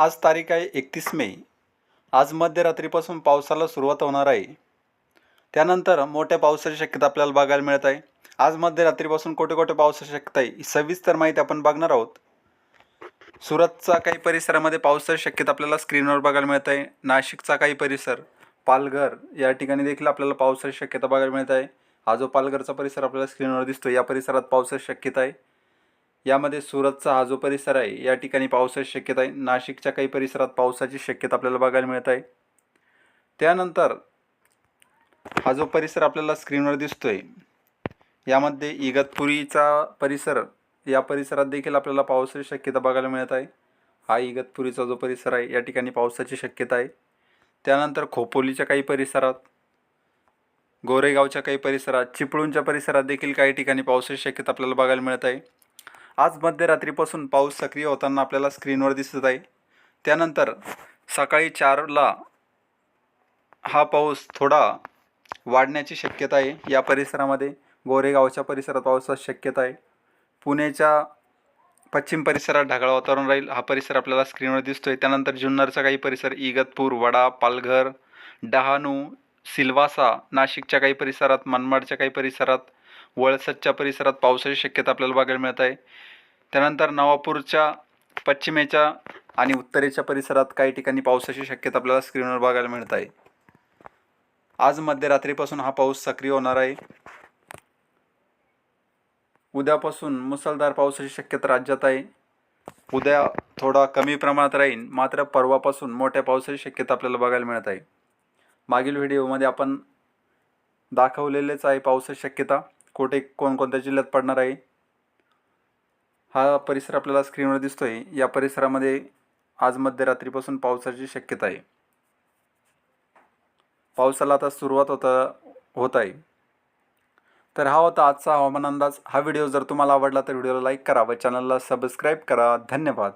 आज तारीख आहे एकतीस मे. आज मध्यरात्रीपासून पावसाला सुरुवात होणार आहे. त्यानंतर मोठ्या पावसाची शक्यता आपल्याला बघायला मिळत आहे. आज मध्यरात्रीपासून कोठे कोठे पावसाची शक्यता आहे ही सविस्तर माहिती आपण बघणार आहोत. सुरतचा काही परिसरामध्ये पावसाची शक्यता आपल्याला स्क्रीनवर बघायला मिळत आहे. नाशिकचा काही परिसर पालघर या ठिकाणी देखील आपल्याला पावसाची शक्यता बघायला मिळत आहे. हा जो पालघरचा परिसर आपल्याला स्क्रीनवर दिसतो या परिसरात पावसाची शक्यता आहे. यामध्ये सुरतचा हा जो परिसर आहे या ठिकाणी पावसाची शक्यता आहे. नाशिकच्या काही परिसरात पावसाची शक्यता आपल्याला बघायला मिळत आहे. त्यानंतर हा जो परिसर आपल्याला स्क्रीनवर दिसतोय यामध्ये इगतपुरीचा परिसर या परिसरात देखील आपल्याला पावसाची शक्यता बघायला मिळत आहे. हा इगतपुरीचा जो परिसर आहे या ठिकाणी पावसाची शक्यता आहे. त्यानंतर खोपोलीच्या काही परिसरात गोरेगावच्या काही परिसरात चिपळूणच्या परिसरात देखील काही ठिकाणी पावसाची शक्यता आपल्याला बघायला मिळत आहे. आज मध्यरात्रीपासून पाऊस सक्रिय होताना आपल्याला स्क्रीनवर दिसत आहे. त्यानंतर सकाळी चारला हा पाऊस थोडा वाढण्याची शक्यता आहे. या परिसरामध्ये गोरेगावच्या परिसरात पावसाची शक्यता आहे. पुण्याच्या पश्चिम परिसरात ढगाळ वातावरण राहील. हा परिसर आपल्याला स्क्रीनवर दिसतोय. त्यानंतर जुन्नरचा काही परिसर इगतपूर वडा पालघर डहाणू सिल्वासा नाशिकच्या काही परिसरात मनमाडच्या काही परिसरात वळसच्या परिसरात पावसाची शक्यता आपल्याला बघायला मिळत आहे. त्यानंतर नवापूरच्या पश्चिमेच्या आणि उत्तरेच्या परिसरात काही ठिकाणी पावसाची शक्यता आपल्याला स्क्रीनवर बघायला मिळत आहे. आज मध्यरात्रीपासून हा पाऊस सक्रिय होणार आहे. उद्यापासून मुसळधार पावसाची शक्यता राज्यात आहे. उद्या थोडा कमी प्रमाणात राहील मात्र परवापासून मोठ्या पावसाची शक्यता आपल्याला बघायला मिळत आहे. मागील व्हिडिओमध्ये आपण दाखवलेलेच आहे पावसाची शक्यता. कुठे कोणकोणत्या जिल्ह्यात पडणार आहे? हा परिसर आपल्याला स्क्रीनवर दिसतो आहे या परिसरामध्ये आज मध्यरात्रीपासून पावसाची शक्यता आहे. पावसाला आता सुरुवात होता होत आहे. तर हा होता आजचा हवामान अंदाज. हा व्हिडिओ जर तुम्हाला आवडला तर व्हिडिओला लाईक करा व चॅनलला सबस्क्राईब करा. धन्यवाद.